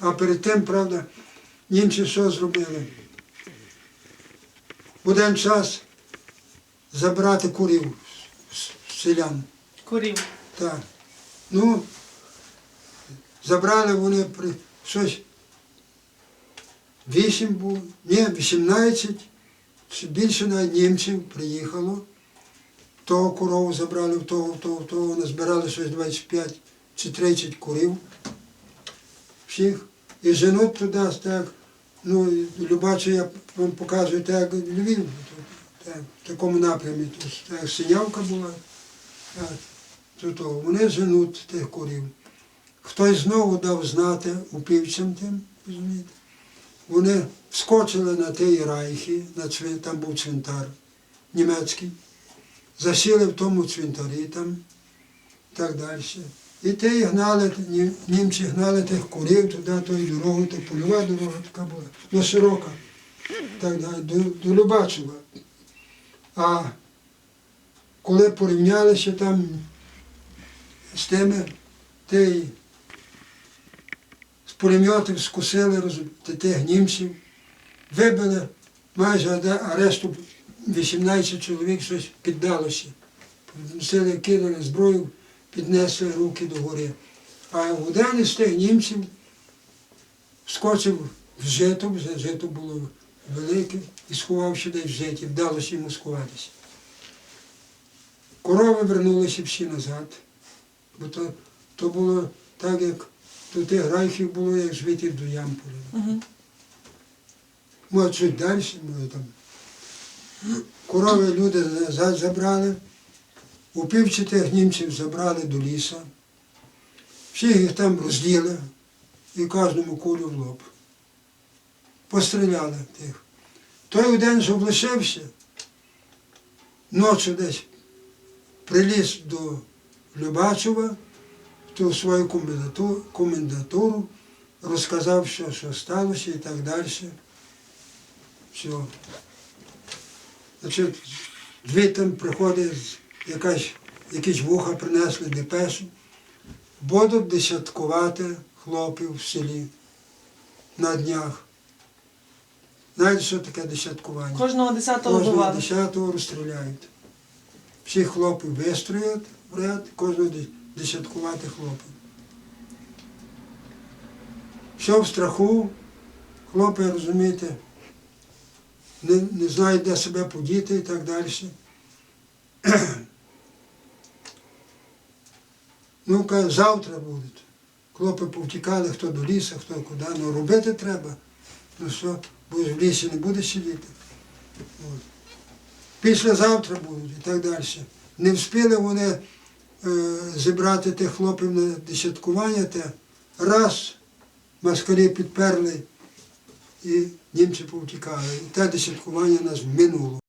А перед тим, правда, німці що зробили? Один час забрати курів з- селян. Курів. Так. Ну, забрали вони при щось. Вісім було, ні, 18, більше навіть німців приїхало. Того корову забрали, в того, в того, в того, назбирали щось 25 чи 30 курів. Всіх. І женуть туди, так, ну, Любачу я вам показую, так Львів, так, в такому напрямі, так, як синявка була. Так. Тут. Вони женуть тих курів. Хтось знову дав знати упівцям тим, розумієте. Вони вскочили на тій райхі, на цвин, там був цвинтар німецький, засіли в тому цвинтарі там, так далі. І ті гнали, німці гнали тих курів туди, тою дорогою, то польова дорога така була, ну широка, так далі, до, до Любачева. А коли порівнялися там з тими, ті з пулеметів скусили тих німців, вибили майже арешту 18 чоловік, щось піддалося. Сили кинули зброю, піднесли руки догори. А один із тих німців вскочив в жито, вже жито було велике, і сховався десь в житі, вдалося йому сховатися. Корови вернулися всі назад, бо то, то було так, як то тих райхів було, як звідти до Ямполя. Угу. Може, чуть далі, може там. Корови люди назад забрали, упівчатих німців забрали до лісу. Всіх їх там розділи і кожному кулю в лоб. Постріляли тих. Той один, що лишився, ночі десь приліз до Любачева, в ту свою комендатуру, розказав, що, що сталося і так далі. Все. Значить, звідти приходить якась, якісь вуха принесли депешу. Будуть десяткувати хлопів в селі на днях. Знаєте, що таке десяткування? Кожного десятого Кожного десятого розстріляють. Всіх хлопів вистроять в ряд, кожного десяткувати хлопів. Все в страху, хлопи, розумієте, не, не знають, де себе подіти і так далі. Ну, каже, завтра будуть. Хлопи повтікали, хто до лісу, хто куди. Ну робити треба. Ну що, бо в лісі не буде сидіти. От. Післязавтра будуть і так далі. Не встигли вони е, зібрати тих хлопів на десяткування, те раз москалі підперли і німці повтікали. І те десяткування нас минуло.